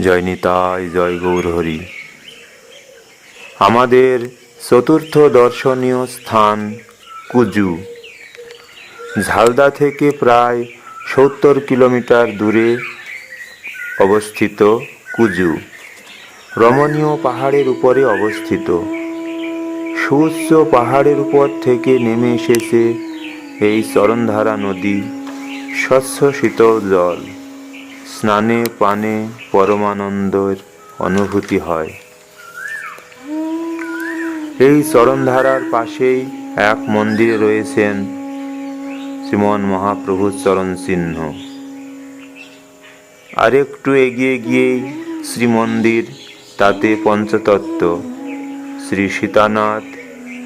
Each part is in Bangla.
জয় নিতাই, জয় গৌর হরি আমাদের চতুর্থ দর্শনীয় স্থান কুজু। ঝালদা থেকে প্রায় সত্তর কিলোমিটার দূরে অবস্থিত কুজু। রমণীয় পাহাড়ের উপরে অবস্থিত। সুউচ্চ পাহাড়ের উপর থেকে নেমে এসেছে এই চরণধারা নদী স্বচ্ছ শীতল জল। স্নানে পানে পরমানন্দের অনুভূতি হয়। এই চরণধারার পাশেই এক মন্দিরে রয়েছেন শ্রীমন মহাপ্রভুর চরণ চিহ্ন। আরেকটু এগিয়ে গিয়েই শ্রীমন্দির, তাতে পঞ্চতত্ত্ব। শ্রী সীতানাথ,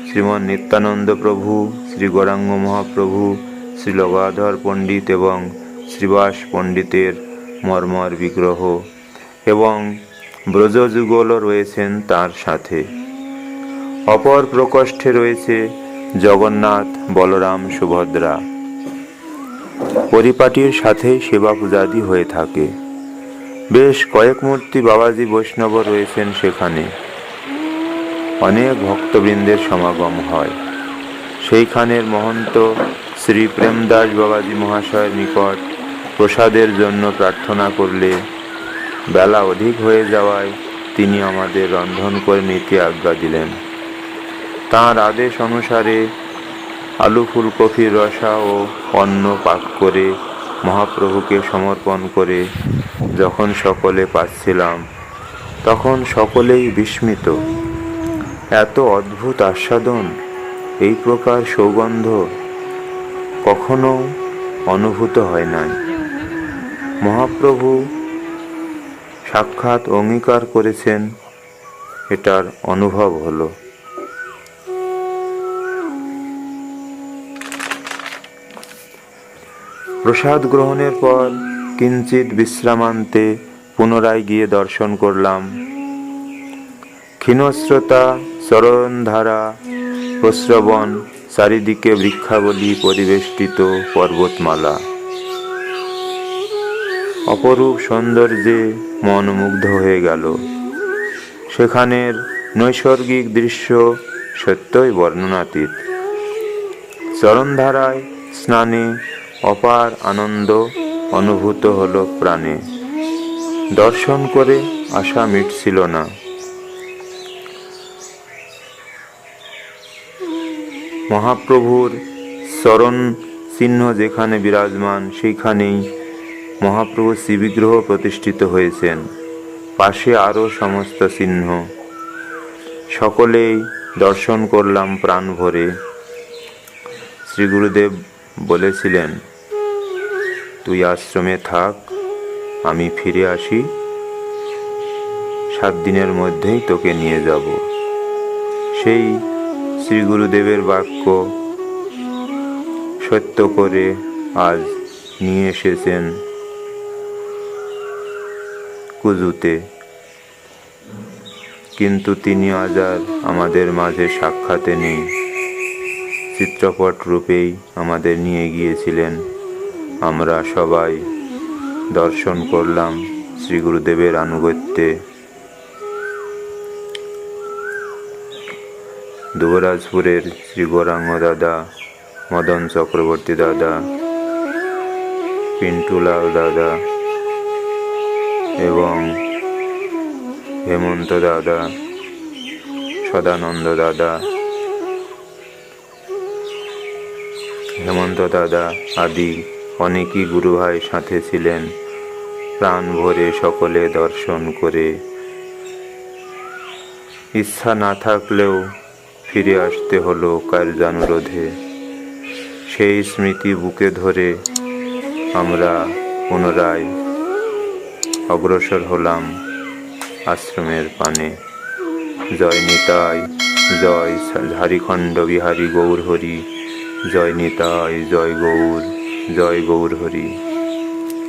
শ্রীমন নিত্যানন্দ প্রভু, শ্রী গৌরাঙ্গ মহাপ্রভু, শ্রী লগাধর পণ্ডিত এবং শ্রীবাস পণ্ডিতের মর্মর বিগ্রহ এবং ব্রজযুগলও রয়েছেন তার সাথে। অপর প্রকোষ্ঠে রয়েছে জগন্নাথ, বলরাম, সুভদ্রা। পরিপাটির সাথে সেবা পূজাদি হয়ে থাকে। বেশ কয়েক মূর্তি বাবাজি বৈষ্ণব রয়েছেন সেখানে। অনেক ভক্তবৃন্দের সমাগম হয়। সেইখানের মহন্ত শ্রী প্রেমদাস বাবাজি মহাশয়ের নিকট প্রসাদের জন্য প্রার্থনা করলে বেলা অধিক হয়ে যাওয়ায় তিনি আমাদের রন্ধন করে নিতে আজ্ঞা দিলেন। তাঁর আদেশ অনুসারে আলু ফুলকপির রসা ও অন্ন পাক করে মহাপ্রভুকে সমর্পণ করে যখন সকলে পাচ্ছিলাম তখন সকলেই বিস্মিত। এত অদ্ভুত আস্বাদন, এই প্রকার সৌগন্ধ কখনো অনুভূত হয় নাই। মহাপ্রভু সাক্ষাৎ অঙ্গীকার করেছেন, এটার অনুভব হলো। প্রসাদ গ্রহণের পর কিঞ্চিত বিশ্রামান্তে পুনরায় গিয়ে দর্শন করলাম। ক্ষীণস্রোতা চরণধারা প্রশ্রবণ চারিদিকে বৃক্ষাবলী পরিবেষ্টিত পর্বতমালা। অপরূপ সৌন্দর্যে মন মুগ্ধ হয়ে গেল। সেখানের নৈসর্গিক দৃশ্য সত্যই বর্ণনাতীত। চরণধারায় স্নানে অপার আনন্দ অনুভূত হলো প্রাণে। দর্শন করে আশা মিটছিল না। মহাপ্রভুর চরণ চিহ্ন যেখানে বিরাজমান, সেইখানেই মহাপ্রভু শ্রীবিগ্রহ প্রতিষ্ঠিত হয়েছেন। পাশে আরও সমস্ত চিহ্ন। সকলেই দর্শন করলাম প্রাণ ভরে। শ্রী গুরুদেব বলেছিলেন, তুই আশ্রমে থাক, আমি ফিরে আসি। সাত দিনের মধ্যেই তোকে নিয়ে যাব। সেই শ্রী গুরুদেবের বাক্য সত্য করে আজ নিয়ে এসেছেন কুজুতে। কিন্তু তিনি আজ আর আমাদের মাঝে সাক্ষাতে নেই। চিত্রপট রূপেই আমাদের নিয়ে গিয়েছিলেন। আমরা সবাই দর্শন করলাম শ্রী গুরুদেবের আনুগত্যে। দুবরাজপুরের শ্রী গৌরাঙ্গ দাদা, মদন চক্রবর্তী দাদা, পিন্টুলাল দাদা এবং হেমন্ত দাদা, সদানন্দ দাদা, হেমন্ত দাদা আদি অনেকই গুরুভাই সাথে ছিলেন। প্রাণ ভরে সকলে দর্শন করে। ইচ্ছা না থাকলেও ফিরে আসতে হলো কার্যানুরোধে সেই স্মৃতি বুকে ধরে আমরা পুনরায় অগ্রসর হলাম আশ্রমের পানে। জয় নিতাই, জয় ঝাড়িখণ্ড বিহারী গৌর হরি। জয় নিতাই, জয় গৌর জয় গৌর হরি।